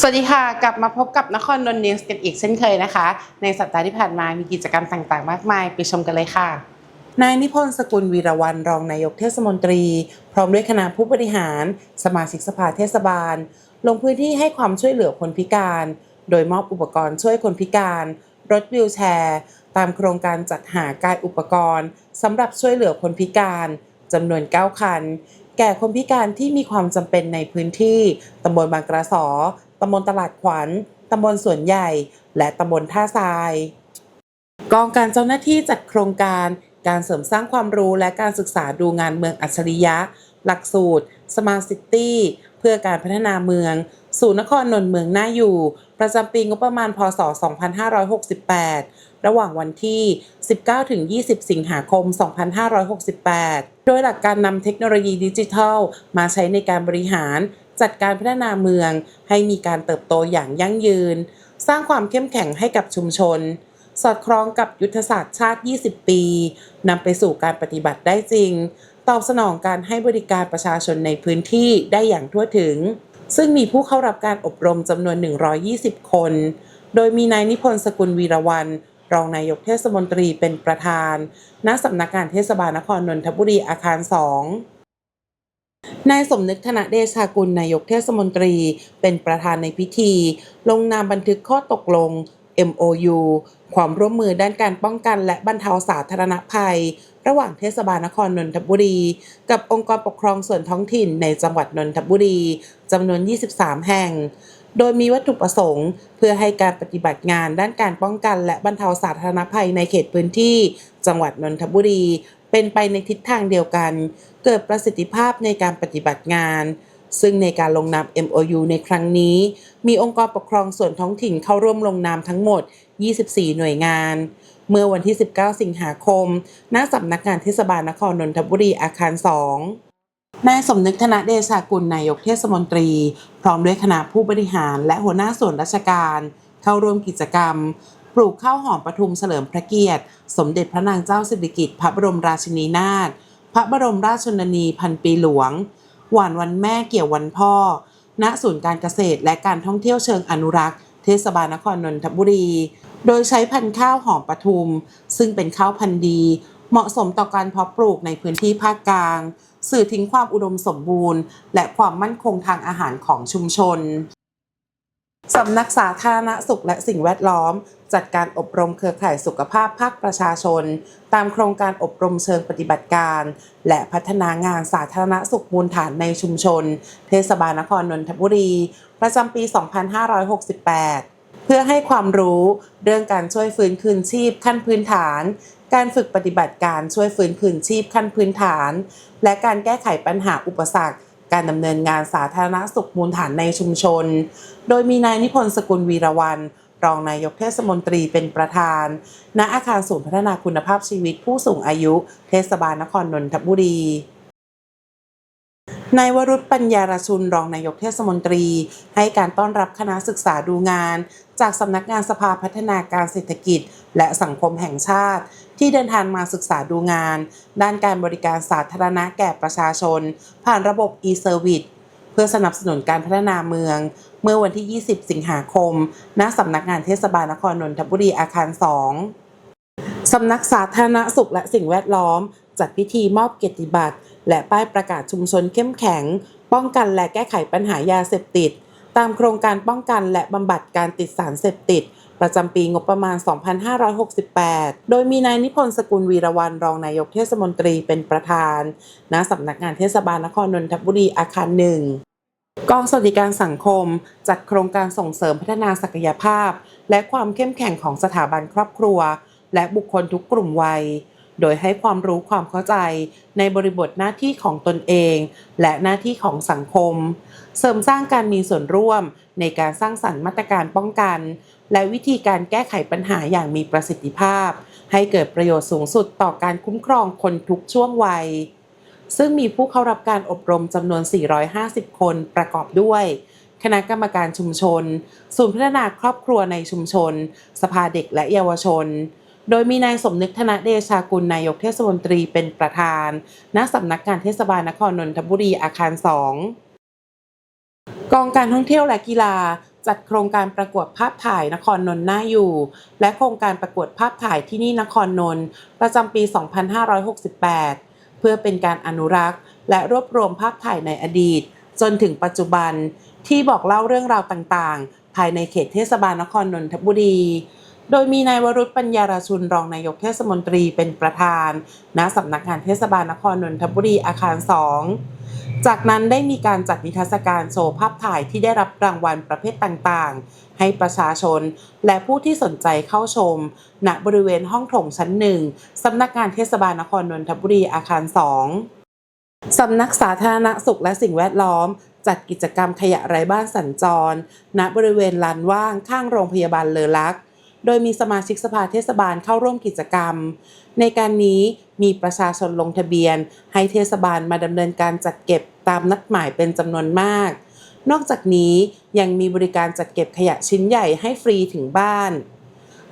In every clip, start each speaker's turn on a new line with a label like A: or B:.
A: สวัสดีค่ะ กลับมาพบกับนครนนท์นิวส์กันอีกเช่นเคยนะคะ ในสัปดาห์ที่ผ่านมามีกิจกรรมต่างๆ มากมาย ไปชมกันเลยค่ะ นายนิพนธ์สกุลวีรวันรองนายกเทศมนตรี พร้อมด้วยคณะผู้บริหาร สมาชิกสภาเทศบาล ลงพื้นที่ให้ความช่วยเหลือคนพิการ โดยมอบอุปกรณ์ช่วยคนพิการ รถวิวแชร์ ตามโครงการจัดหากายอุปกรณ์สำหรับช่วยเหลือคนพิการจำนวน 9 คัน แก่คนพิการที่มีความจำเป็นในพื้นที่ตำบลบางกระสอ ตำบลตลาดขวัญ ตำบลสวนใหญ่ และตำบลท่าทราย กองการเจ้าหน้าที่จัดโครงการ การเสริมสร้างความรู้และการศึกษาดูงานเมืองอัจฉริยะ หลักสูตร Smart City เพื่อการพัฒนาเมือง สู่นครนนท์เมืองน่าอยู่ ประจำปีงบประมาณ พศ 2568 ระหว่างวันที่ 19-20 สิงหาคม 2568 โดยหลักการนำเทคโนโลยีดิจิทัล มาใช้ในการบริหาร จัดการพัฒนาเมือง ให้มีการเติบโตอย่างยั่งยืน สร้างความเข้มแข็งให้กับชุมชน สอดคล้องกับยุทธศาสตร์ชาติ 20 ปีนำไปสู่การปฏิบัติได้จริง ตอบสนองการให้บริการประชาชนในพื้นที่ได้อย่างทั่วถึง ซึ่งมีผู้เข้ารับการอบรมจำนวน 120 คน โดยมีนายนิพนธ์สกุลวีรวัน รองนายกเทศมนตรีเป็นประธาน ณสำนักงานเทศบาลนครนนทบุรีอาคาร 2 นายสมนึกธนเดชากุลนายกเทศมนตรี เป็นประธานในพิธี ลงนามบันทึกข้อตกลง MOU ความร่วมมือด้านการป้องกันและบรรเทาสาธารณภัย ระหว่างเทศบาลนครนนทบุรี กับองค์กรปกครองส่วนท้องถิ่นในจังหวัดนนทบุรีจำนวน 23 แห่ง โดยมีวัตถุประสงค์ เพื่อให้การปฏิบัติงานด้านการป้องกันและบรรเทาสาธารณภัยในเขตพื้นที่ จังหวัดนนทบุรี เป็นไปในทิศทางเดียวกัน เกิดประสิทธิภาพในการปฏิบัติงาน ซึ่งในการลงนาม MOU ในครั้งนี้ มีองค์กรปกครองส่วนท้องถิ่นเข้าร่วมลงนามทั้งหมด 24 หน่วยงาน เมื่อวันที่ 19 สิงหาคม ณ สำนักงานเทศบาลนครนนทบุรีอาคาร 2นายสมนึกธนเดชากุลนายกเทศมนตรี พร้อมด้วยคณะผู้บริหารและหัวหน้าส่วนราชการ เข้าร่วมกิจกรรม ลูกข้าวหอมปทุมเฉลิมพระเกียรติ สมเด็จพระนางเจ้าสิริกิติ์พระบรมราชินีนาถพระบรมราชชนนีพันปีหลวง หวานวันแม่เกี่ยววันพ่อ ณศูนย์การเกษตรและการท่องเที่ยวเชิงอนุรักษ์ เทศบาลนครนนทบุรี โดยใช้พันธุ์ข้าวหอมปทุม ซึ่งเป็นข้าวพันธุ์ดี เหมาะสมต่อการเพาะปลูกในพื้นที่ภาคกลาง สื่อถึงความอุดมสมบูรณ์ และความมั่นคงทางอาหารของชุมชน สำนักสาธารณสุขและสิ่งแวดล้อม จัดการอบรมเครือข่ายสุขภาพภาคประชาชน ตามโครงการอบรมเชิงปฏิบัติการ และพัฒนางานสาธารณสุขมูลฐานในชุมชน เทศบาลนครนนทบุรี ประจำปี 2568 เพื่อให้ความรู้เรื่องการช่วยฟื้นคืนชีพขั้นพื้นฐาน การฝึกปฏิบัติการช่วยฟื้นคืนชีพขั้นพื้นฐาน และการแก้ไขปัญหาอุปสรรค การดำเนินงานสาธารณสุขมูลฐานในชุมชน โดยมีนายนิพนธ์สกุลวีรวันรองนายกเทศมนตรีเป็นประธาน ณ อาคารศูนย์พัฒนาคุณภาพชีวิตผู้สูงอายุ เทศบาลนครนนทบุรี นายวรุษปัญญารชุนรองนายกเทศมนตรี ให้การต้อนรับคณะศึกษาดูงาน จากสำนักงานสภาพัฒนาการเศรษฐกิจ และสังคมแห่งชาติ ที่เดินทางมาศึกษาดูงาน ด้านการบริการสาธารณะแก่ประชาชน ผ่านระบบ e-service เพื่อสนับสนุนการพัฒนาเมือง เมื่อวันที่ 20 สิงหาคม ณสำนักงานเทศบาลนครนนทบุรีอาคาร 2สำนักสาธารณสุขและสิ่งแวดล้อม จัดพิธีมอบเกียรติบัตร และป้ายประกาศชุมชนเข้มแข็ง ป้องกันและแก้ไขปัญหายาเสพติด ตามโครงการป้องกันและบำบัดการติดสารเสพติด ประจำปีงบประมาณ 2568 โดยมีนายนิพนธ์สกุลวีรวันรองนายกเทศมนตรีเป็นประธาน ณ สำนักงานเทศบาลนครนนทบุรีอาคารหนึ่งกองสวัสดิการสังคม จัดโครงการส่งเสริมพัฒนาศักยภาพ และความเข้มแข็งของสถาบันครอบครัว และบุคคลทุกกลุ่มวัย โดยให้ความรู้ความเข้าใจในบริบทหน้าที่ของตนเอง และหน้าที่ของสังคม เสริมสร้างการมีส่วนร่วมในการสร้างสรรค์มาตรการป้องกัน และวิธีการแก้ไขปัญหาอย่างมีประสิทธิภาพ ให้เกิดประโยชน์สูงสุดต่อการคุ้มครองคนทุกช่วงวัย ซึ่งมีผู้เข้ารับการอบรมจำนวน 450 คนประกอบด้วยคณะกรรมการชุมชน ศูนย์พัฒนาครอบครัวในชุมชน สภาเด็กและเยาวชน โดยมีนายสมนึกธนเดชากุลนายกเทศมนตรีเป็นประธาน ณ สำนักงานเทศบาลนครนนทบุรีอาคาร2กองการท่องเที่ยวและกีฬาจัดโครงการประกวดภาพถ่ายนครนนท์น่าอยู่ และโครงการประกวดภาพถ่ายที่นี่นครนนท์ประจำปี 2568 เพื่อเป็นการอนุรักษ์ และรวบรวมภาพถ่ายในอดีต จนถึงปัจจุบันที่บอกเล่าเรื่องราวต่างๆ ภายในเขตเทศบาลนครนนทบุรี โดยมีนายวรุษปัญญาราชุนรองนายกเทศมนตรีเป็นประธาน ณสำนักงานเทศบาลนครนนทบุรีอาคาร 2 จากนั้นได้มีการจัดนิทรรศการโชว์ภาพถ่ายที่ได้รับรางวัลประเภทต่างๆ ให้ประชาชน และผู้ที่สนใจเข้าชม ณบริเวณห้องโถงชั้นหนึ่งสำนักงานเทศบาลนครนนทบุรีอาคาร 2สำนักสาธารณสุขและสิ่งแวดล้อม จัดกิจกรรมขยะไร้บ้านสัญจร ณบริเวณลานว่างข้างโรงพยาบาลเลอลักษณ์ โดยมีสมาชิกสภาเทศบาลเข้าร่วมกิจกรรม ในการนี้มีประชาชนลงทะเบียน ให้เทศบาลมาดำเนินการจัดเก็บตามนัดหมายเป็นจำนวนมาก นอกจากนี้ยังมีบริการจัดเก็บขยะชิ้นใหญ่ให้ฟรีถึงบ้าน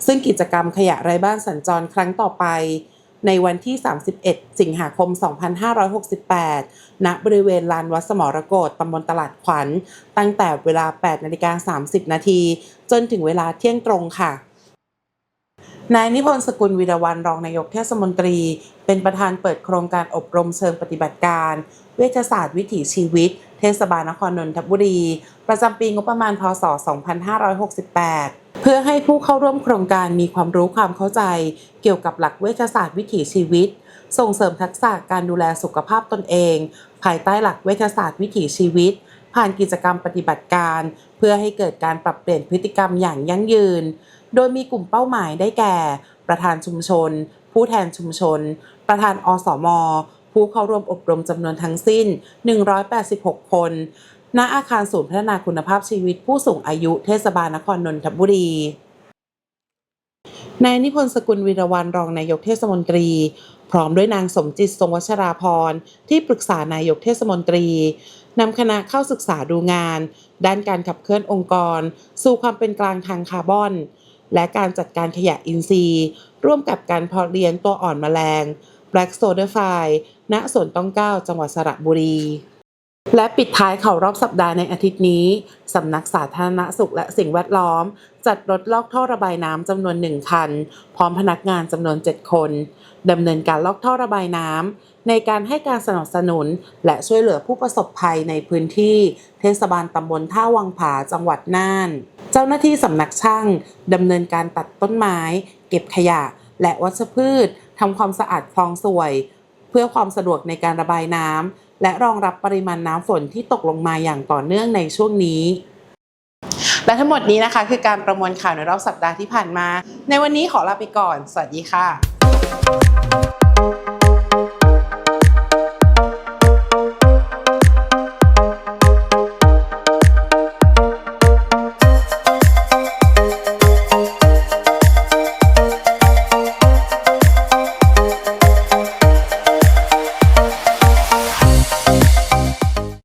A: ซึ่งกิจกรรมขยะไร้บ้านสัญจรครั้งต่อไปในวันที่ 31 สิงหาคม 2568 ณ บริเวณลานวัดสมรโกฏตำบลตลาดขวัญ ตั้งแต่เวลา 8 นาฬิกา 30 นาที จนถึงเวลาเที่ยงตรงค่ะ นายนิพนธ์สกุลวีรวันรองนายกเทศมนตรี เป็นประธานเปิดโครงการอบรมเชิงปฏิบัติการ เวชศาสตร์วิถีชีวิต เทศบาลนครนนทบุรี ประจำปีงบประมาณพศ 2568 เพื่อให้ผู้เข้าร่วมโครงการมีความรู้ความเข้าใจ เกี่ยวกับหลักเวชศาสตร์วิถีชีวิต ส่งเสริมทักษะการดูแลสุขภาพตนเอง ภายใต้หลักเวชศาสตร์วิถีชีวิต ผ่านกิจกรรมปฏิบัติการ เพื่อให้เกิดการปรับเปลี่ยนพฤติกรรมอย่างยั่งยืน โดยมีกลุ่มเป้าหมายได้แก่ ประธานชุมชน ผู้แทนชุมชน ประธานอสม ผู้เข้าร่วมอบรมจำนวนทั้งสิ้น 186 คน ณ อาคารศูนย์พัฒนาคุณภาพชีวิตผู้สูงอายุเทศบาลนครนนทบุรีนายนิพนธ์สกุลวีรวันรองนายกเทศมนตรี พร้อมด้วยนางสมจิตทรงวัชราพรที่ปรึกษานายกเทศมนตรีนำคณะเข้าศึกษาดูงาน ด้านการขับเคลื่อนองค์กร สู่ความเป็นกลางทางคาร์บอน และการจัดการขยะอินทรีย์ ร่วมกับการเพาะเลี้ยงตัวอ่อนแมลง Black Soda f i ณสวนต้องเก้าจังหวัดสระบุรี และปิดท้ายเขารอบสัปดาห์ในอาทิตย์นี้ สำนักสาธารณสุขและสิ่งแวดล้อม จัดรถลอกท่อระบายน้ำจำนวนหนึ่งคัน พร้อมพนักงานจำนวน 7 คนดำเนินการลอกท่อระบายน้ำในการให้การสนับสนุน และช่วยเหลือผู้ประสบภัยในพื้นที่ เทศบาลตำบลท่าวังผาจังหวัดน่าน เจ้าหน้าที่สำนักช่างดำเนินการตัดต้นไม้ เก็บขยะ และวัชพืชทำความสะอาดคลองสวย เพื่อความสะดวกในการระบายน้ำ และรองรับปริมาณน้ำฝนที่ตกลงมาอย่างต่อเนื่องในช่วงนี้ และทั้งหมดนี้นะคะคือการประมวลข่าวในรอบสัปดาห์ที่ผ่านมา ในวันนี้ขอลาไปก่อน สวัสดีค่ะ